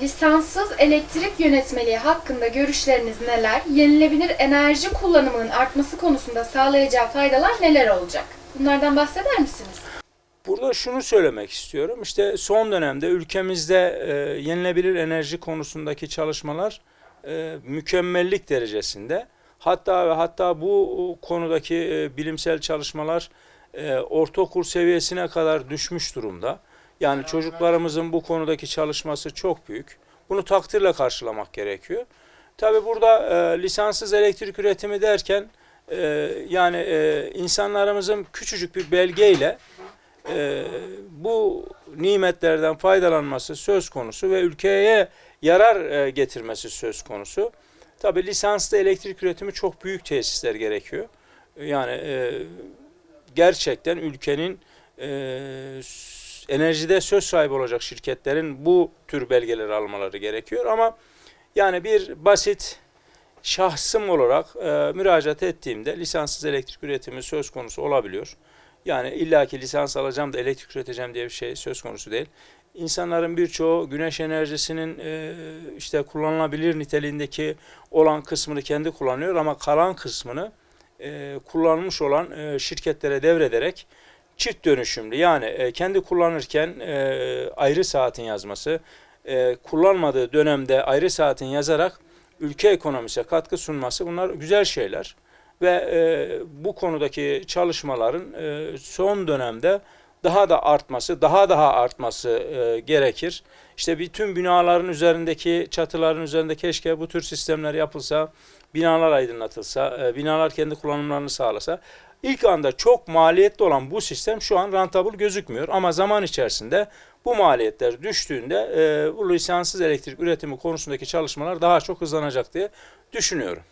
lisanssız elektrik yönetmeliği hakkında görüşleriniz neler? Yenilebilir enerji kullanımının artması konusunda sağlayacağı faydalar neler olacak? Bunlardan bahseder misiniz? Burada şunu söylemek istiyorum. İşte son dönemde ülkemizde e, yenilebilir enerji konusundaki çalışmalar e, mükemmellik derecesinde. Hatta ve hatta bu konudaki e, bilimsel çalışmalar e, ortaokul seviyesine kadar düşmüş durumda. Yani çocuklarımızın bu konudaki çalışması çok büyük. Bunu takdirle karşılamak gerekiyor. Tabi burada e, lisanssız elektrik üretimi derken e, yani e, insanlarımızın küçücük bir belgeyle e, bu nimetlerden faydalanması söz konusu ve ülkeye yarar e, getirmesi söz konusu. Tabi lisanslı elektrik üretimi çok büyük tesisler gerekiyor. Yani e, gerçekten ülkenin e, enerjide söz sahibi olacak şirketlerin bu tür belgeleri almaları gerekiyor. Ama yani bir basit şahsım olarak e, müracaat ettiğimde lisanssız elektrik üretimi söz konusu olabiliyor. Yani illaki lisans alacağım da elektrik üreteceğim diye bir şey söz konusu değil. İnsanların birçoğu güneş enerjisinin e, işte kullanılabilir niteliğindeki olan kısmını kendi kullanıyor ama kalan kısmını e, kullanmış olan e, şirketlere devrederek çift dönüşümlü yani e, kendi kullanırken e, ayrı saatin yazması, e, kullanmadığı dönemde ayrı saatin yazarak ülke ekonomisine katkı sunması bunlar güzel şeyler ve e, bu konudaki çalışmaların e, son dönemde daha da artması, daha daha artması e, gerekir. İşte bütün binaların üzerindeki, çatıların üzerinde keşke bu tür sistemler yapılsa, binalar aydınlatılsa, e, binalar kendi kullanımlarını sağlasa. İlk anda çok maliyetli olan bu sistem şu an rentable gözükmüyor ama zaman içerisinde bu maliyetler düştüğünde e, bu lisanssız elektrik üretimi konusundaki çalışmalar daha çok hızlanacak diye düşünüyorum.